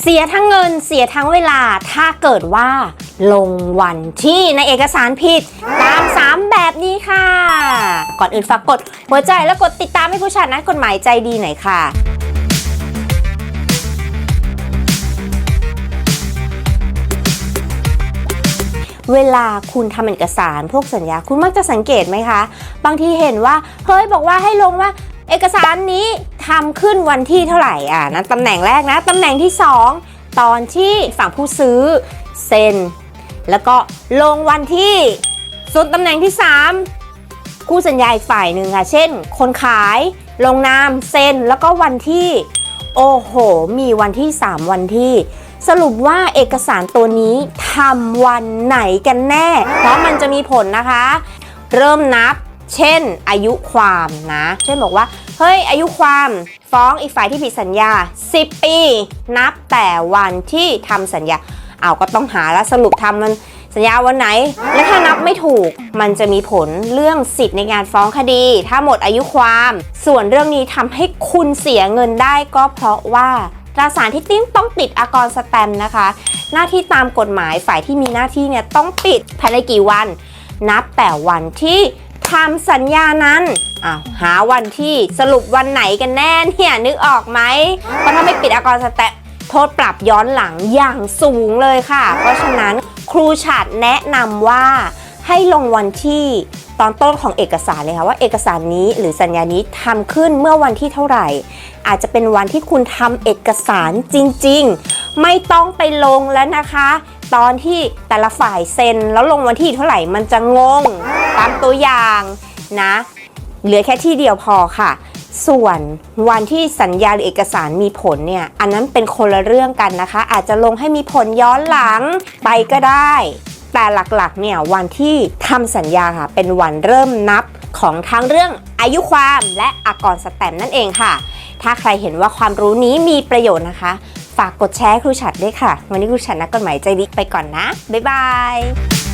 เสียทั้งเงินเสียทั้งเวลาถ้าเกิดว่า ลงวันที่ในเอกสารผิด ตาม 3 แบบนี้ค่ะ ก่อนอื่นฝากกดหัวใจและกดติดตามให้ผู้ชานัดกฎหมายใจดีหน่อยค่ะเวลาคุณทำเอกสารพวกสัญญาคุณมักจะสังเกตไหมคะ บางทีเห็นว่าเฮ้ยบอกว่าให้ลงว่า เอกสารนี้ทำขึ้นวันที่เท่าไหร่อะนะตำแหน่งแรกนะตำแหน่งที่ 2 ตอนที่ฝั่งผู้ซื้อเซ็น แล้วก็ลงวันที่ส่วนตำแหน่งที่ 3 คู่สัญญาอีกฝ่ายหนึ่งค่ะ เช่น คนขายลงนามเซ็น แล้วก็วันที่ โอ้โห มีวันที่ 3 วันที่ สรุปว่าเอกสารตัวนี้ทำวันไหนกันแน่ เพราะมันจะมีผลนะคะ เริ่มนับ เช่น อายุความนะ เช่นบอกว่า เฮ้ย อายุความฟ้องอีกฝ่ายที่ผิดสัญญา 10 ปี นับแต่วันที่ทำสัญญาเอาก็ต้องหาแล้วสรุปทำมันสัญญาวันไหน และถ้านับไม่ถูก มันจะมีผลเรื่องสิทธิ์ในการฟ้องคดี ถ้าหมดอายุความ ส่วนเรื่องนี้ทำให้คุณเสียเงินได้ก็เพราะว่าตราสารที่ติ้งต้องติดอากรสแตมนะคะ หน้าที่ตามกฎหมายฝ่ายที่มีหน้าที่เนี่ยต้องปิดภายในกี่วัน นับแต่วันที่ ทำสัญญานั้นอ้าวหาวันที่สรุปวันไหนกันแน่เนี่ยนึกออกไหมเพราะถ้าไม่ปิดอากรสแตมป์โทษปรับย้อนหลังอย่างสูงเลยค่ะ เพราะฉะนั้นครูฉัดแนะนำว่าให้ลงวันที่ตอนต้นของเอกสารเลยค่ะว่าเอกสารนี้หรือสัญญานี้ทำขึ้นเมื่อวันที่เท่าไหร่ อาจจะเป็นวันที่คุณทำเอกสารจริงๆ ไม่ต้องไปลงแล้วนะคะ ตอนที่แต่ละฝ่ายเซ็น แล้วลงวันที่เท่าไหร่มันจะงง ตามตัวอย่างนะ เหลือแค่ที่เดียวพอค่ะ ส่วนวันที่สัญญาหรือเอกสารมีผลเนี่ย อันนั้นเป็นคนละเรื่องกันนะคะ อาจจะลงให้มีผลย้อนหลังไปก็ได้ แต่หลักๆเนี่ยวันที่ทำสัญญาค่ะ เป็นวันเริ่มนับของทั้งเรื่องอายุความและอากรสแตมนั่นเองค่ะ ถ้าใครเห็นว่าความรู้นี้มีประโยชน์นะคะ ฝากกดแชร์ครูฉัดด้วยค่ะ วันนี้ครูฉัดนักกฎหมายใจดีไปก่อนนะ บ๊ายบาย